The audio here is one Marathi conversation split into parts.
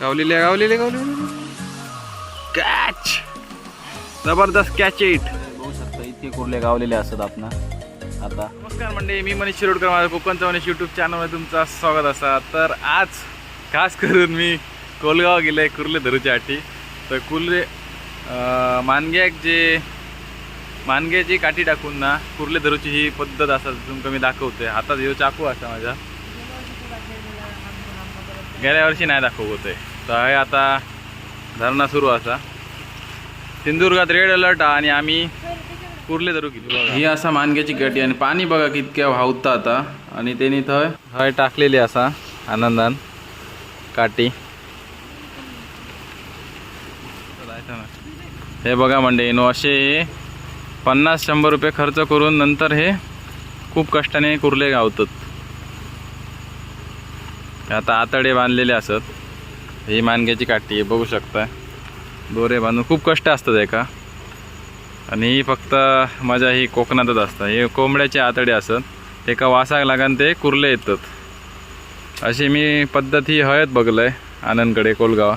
गावलेले गावलेले गावलेले. कॅच जबरदस्त कॅच इट बघू शकता इतके कुर्ले गावलेले असतात आपण. आता. नमस्कार मंडळी मी मनीष शिरोडकर माझ्या कोकणचा मनीष यूट्यूब चॅनलमध्ये तुमचं स्वागत असा तर आज खास करून मी कोलगाव गेलो आहे कुर्ले धरूच्या आठी तर कुर्ले मानग्याक जे मानग्याची काठी टाकून ना कुर्ले धरूची ही पद्धत असा तुमका मी दाखवते हातात ह्यो चाकू असा माझ्या गेल्या वर्षी नाही दाखवत आहे तर हे आता धरणा सुरू असा. सिंधुदुर्गात रेड अलर्ट हा आणि आम्ही कुर्ले धरू किती ही असा मानग्याची गटी आणि पाणी बघा कितक्या व्हावता आता. आणि त्यांनी थंय हय टाकलेली असा आनंदान. काटी हे बघा म्हणजे नो असे पन्नास शंभर रुपये खर्च करून नंतर हे खूप कष्टाने कुर्ले गावतात. आता आतडे बांधलेले असत. ही मानग्याची काठी आहे बघू शकता दोरे बांधून खूप कष्ट असतात एका. आणि ही फक्त मजा ही कोकणातच असतं हे कोंबड्याचे आतडे असत. एका वासाक लागून ते कुर्ले येतात. अशी मी पद्धत ही हयत बघलंय आनंदकडे कोलगाव.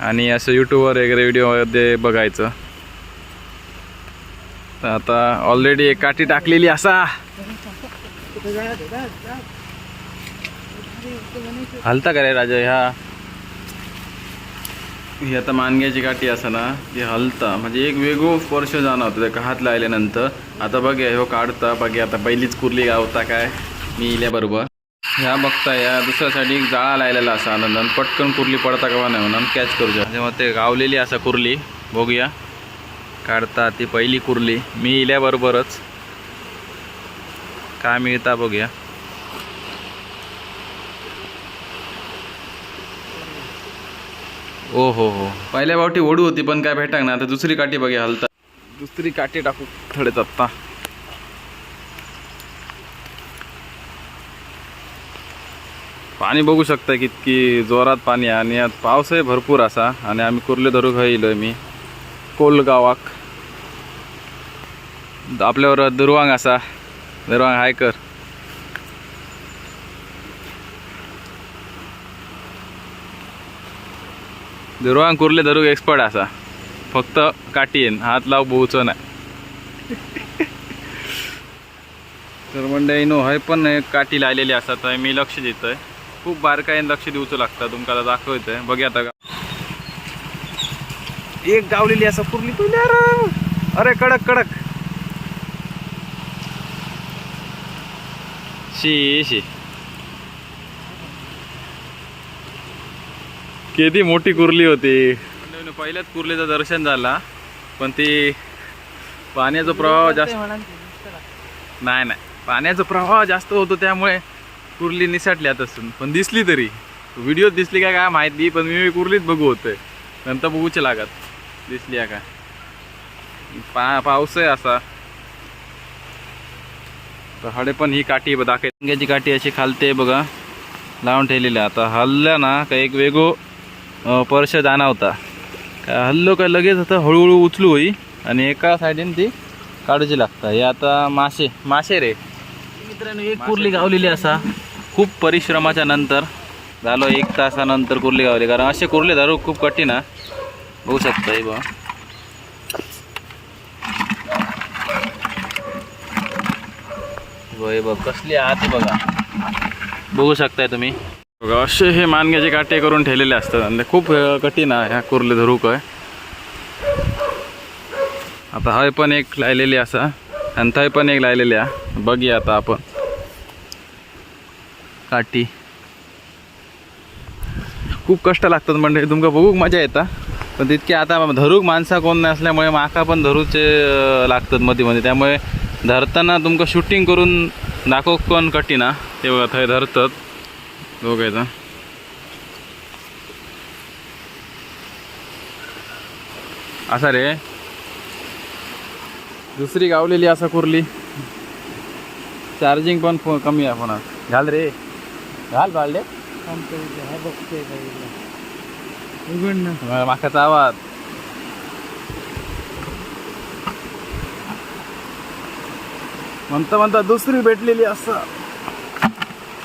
आणि असं यूट्यूबवर वगैरे व्हिडिओमध्ये बघायचं. तर आता ऑलरेडी एक काठी टाकलेली असा. हलता का रे राजा ह्या ही आता मानग्याची काठी असा ना ती हलता. म्हणजे एक वेगळो स्पर्श जाणवतो त्या हात लायल्यानंतर आता बघूया ह्यो काढता बघूया आता पहिलीच कुर्ली गावता काय? मी इल्याबरोबर. ह्या बघता या दुसऱ्या साईड जाळा लायलेला असा आनंदान पटकन कुर्ली पडता का नाही म्हणून कॅच करूया जेव्हा ते गावलेली असा कुर्ली बघूया. काढता ती पहिली कुर्ली मी इल्याबरोबरच. काय मिळता बघूया. ओ हो हो. पहिल्या बावटी ओढू होती पण काय भेटा ना आता दुसरी काठी बघा हलता. दुसरी काठी टाकू थोडेच आत्ता पाणी बघू शकता कितकी जोरात पाणी आहे. आणि यात पावसही भरपूर असा. आणि आम्ही कुर्ले धरू येलोय मी. कोलगावाक. आपल्यावर दुर्वांग असा. दुर्वांग हाय कर दुर्वांग कुर्ले धरूक एक्सपर्ट असा फक्त काठी हात लाव बोवचो नाही तर मंडळीनो हय पण एक काठी लायलेली असतात थंय मी लक्ष देतोय. खूप बारकाईन लक्ष दिवचो लागतं तुमका आता दाखवतोय. बघूया आता एक गावलेली असा कुर्ली पहिल्या अरे कडक कडक. शी शी. किती मोठी कुर्ली होती. पहिल्याच कुर्लीचं दर्शन झाला. पण ती पाण्याचा प्रवाह जास्त नाही नाही. पाण्याचा प्रवाह जास्त होतो त्यामुळे कुर्ली निसटली आता असून. पण दिसली तरी. व्हिडिओ दिसली काय काय माहिती पण मी कुर्लीच बघू होते नंतर बघूचे लागत. दिसली आहे काय पा पाऊस आहे असा. तर हडे पण ही काठी दाखवायची काठी अशी खालते बघा. लावून ठेवलेली. आता हल्ल्या ना का एक वेगळो पर्श जाणवता काय हल्लो काय लगेच आता हळूहळू उचलू होई आणि एका साईडीन ती काढूची लागता. हे आता मासे मासे रे. मित्रांनो एक कुर्ली गावलेली असा. खूप परिश्रमाच्या नंतर झालो एक तासानंतर कुर्ली गावली. कारण असे कुर्ले धरू खूप कठीण हा बघू शकता हे हे बघ कसली आहात बघा. बघू शकताय तुम्ही. बघा असे हे मानग्याचे काटे करून ठेवलेले असतात. आणि खूप कठीण आहे. ह्या कुर्ले धरूक आहे. आता हय पण एक लायलेली असा. आणि थंय पण एक लायलेली आहे. बघूया आता आपण. काठी. खूप कष्ट लागतात म्हणजे तुमका बघूक मजा येता. पण तितके आता धरूक माणसा कोण नसल्यामुळे माका पण धरूचे लागतात मध्ये मध्ये त्यामुळे धरताना तुमका शूटिंग करून दाखवक पण कठीण हा ते थंय धरतात. बघायचं असा रे. दुसरी गावलेली असा कुर्ली. चार्जिंग पण फो- कमी आहे फोनात. घाल रे. घाल बाळले. माकाचा आवाज. म्हणता म्हणता दुसरी भेटलेली असं.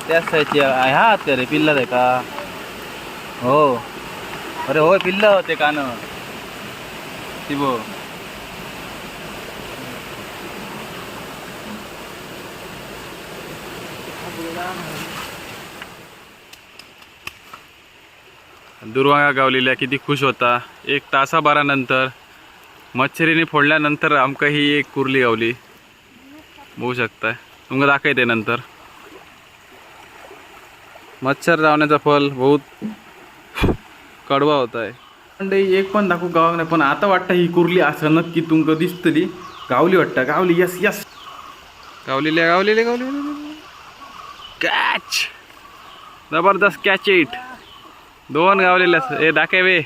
त्याच साईडची ह्या हात का रे पिल्लर आहे का? हो. अरे होय पिल्लं होते कान. शिबो. दुर्वांगा गावलेल्या किती खुश होता. एक तासाभरानंतर मच्छरीने फोडल्यानंतर आमका ही एक कुर्ली गावली. बघू शकताय. तुमका दाखवते नंतर. मच्छर लावण्याचा फल बहुत कडवा होत आहे मंडळी एक पण दाखवू गावाक नाही पण आता वाटतं ही कुर्ली असं नक्की तुमका दिसतली. गावली वाटतं गावली यस यस. गावलेल्या गावलेले गावलेले. कॅच जबरदस्त कॅच इट दोन गावलेले असं ए दाखवे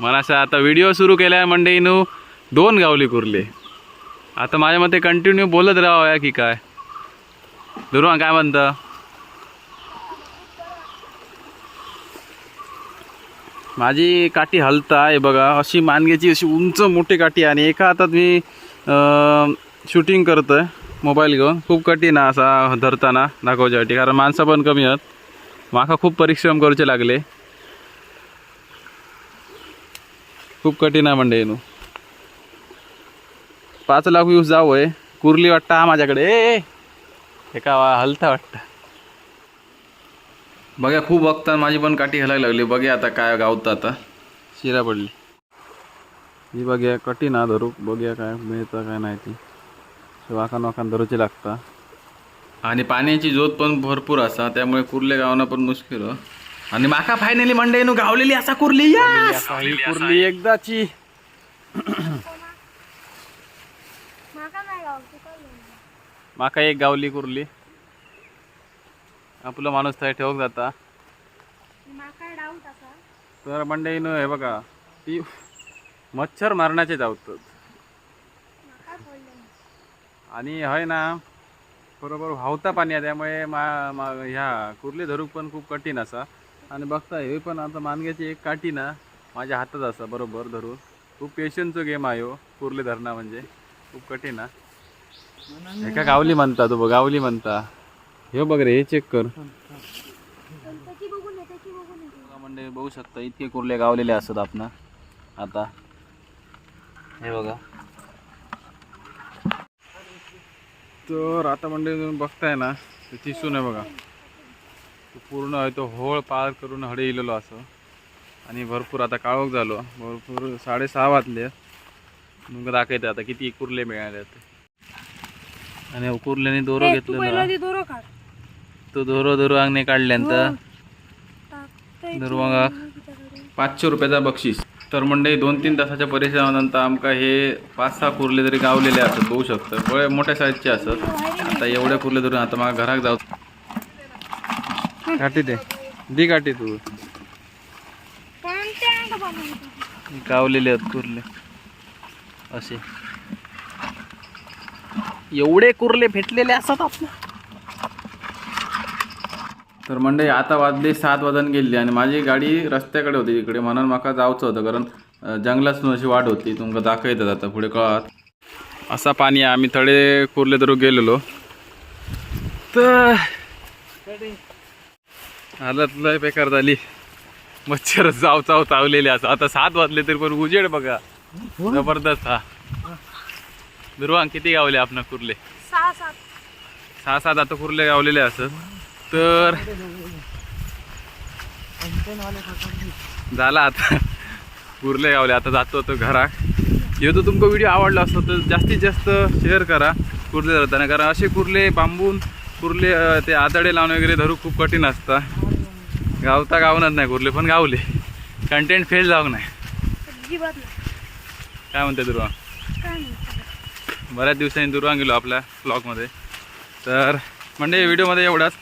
मला असं आता व्हिडिओ सुरू केल्या मंडईनं दोन गावली कुर्ले. आता माझ्या मते कंटिन्यू बोलत राहावया की काय? दुर्वा काय म्हणतं? माझी काठी हलता आहे बघा अशी मानग्याची अशी उंच मोठी काठी आणि एका हातात मी शूटिंग करतोय मोबाईल घेऊन. खूप कठीण आहे असा धरताना दाखवच्यासाठी कारण माणसं पण कमी आहेत. माका खूप परिश्रम करूचे लागले. खूप कठीण आहे म्हणजे नू पाच लाख व्ह्यूज जाऊ आहे. कुर्ली वाटतं हा माझ्याकडे. एका वा- हलता वाटतं. बघा खूप बघता माझी पण काठी हलायला लागली. बघा आता काय गावतं आता. शिरा पडली. ही बघ्या कठीण हा धरू. बघूया काय मिळतं काय नाही ती. वाखान वाखान धरूचे लागता. आणि पाण्याची जोत पण भरपूर असा. त्यामुळे कुर्ले गावणं पण मुश्किल हो. आणि माका फायनली मंडईनं गावलेली असा कुर्ली! ही कुर्ली एकदाची. माका एक गावली कुर्ली. आपलं माणूस थंय ठेवूक जाता. तर डाऊट असा तर हे बघा ती मच्छर मारण्याचे जावतात आणि हय ना बरोबर व्हावता पाणी आहे त्यामुळे मा मा ह्या कुर्ली धरूक पण खूप कठीण असा. आणि बघता हे पण आता मानग्याची एक काठी ना माझ्या हातात असा बरोबर धरून. खूप पेशन्सचो गेम आहे हो कुर्ली धरणा म्हणजे. खूप कठीण एका गावली म्हणता तू बघ गावली म्हणता. हे बघ रे हे चेक कर. बघा म्हणजे बघू शकता इतके कुर्ले गावलेले असतात आपण. आता. हे बघा. तर आता तुम्ही बघताय ना ते दिसून आहे बघा. तो पूर्ण आहे तो होळ पार करून हडे इलेलो असं. आणि भरपूर आता काळोख झालो. भरपूर साडेसहा वाजले. मग दाखवते आता किती कुर्ले मिळाले ते. आणि कुर्ल्याने दोरो तू घेतलं ना. ती दोरो काढ. तो दोरो दोरो अंगणे काढल्यानंतर दुर्वांगा पाचशे रुपयाचा बक्षीस. तर म्हणजे दोन तीन तासाच्या परिश्रमानंतर आमका हे पाच सहा कुर्ले तरी गावलेले असतात बघू शकता. बळे मोठ्या साईजचे असतात आता एवढे कुर्ले धरून आता मला घरात जाऊ. काठी दे दी काठी तू. ते. गावलेले आहेत कुर्ले. असे. एवढे कुर्ले भेटलेले असतात आपल्या तर मंडळी आता वाजले सात वाजून गेली आणि माझी गाडी रस्त्याकडे होती तिकडे म्हणून माका जायचं होतं कारण जंगलातून अशी वाट होती तुमका दाखवतात आता पुढे कळत. असा पाणी आहे आम्ही थोडे कुर्ले धरू गेलेलो. तर हालत लय बेकार झाली. मच्छर चाव चावलेले असं. आता सात वाजले तरी पण उजेड बघा. जबरदस्त हा. दुर्वांग किती गावले आपण कुर्ले? सहा सात. सहा सात आता कुर्ले गावलेले असत तर झाला आता. कुर्ले गावले आता जातो तो घरात. ह्यो तो तुमका व्हिडिओ आवडला असतो तर जास्तीत जास्त शेअर करा कुर्ले धरताना कारण असे कुर्ले बांबून कुर्ले ते आदडे लावून वगैरे धरू खूप कठीण असता. गावता गावनच नाही कुर्ले पण गावले. कंटेंट फेल जाऊ नाही. काय म्हणते दुर्वा काय नाही बऱ्याच दिवसांनी दुर्वांग गेलो आपल्या ब्लॉगमध्ये तर म्हणजे व्हिडिओमध्ये एवढाच.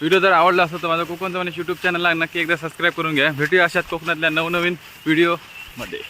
व्हिडिओ जर आवडला असेल तर माझं कोकणचं म्हणजे यूट्यूब चॅनलला नक्की एकदा सबस्क्राईब करून घ्या. भेटूया अशाच कोकणातल्या नवनवीन व्हिडिओमध्ये.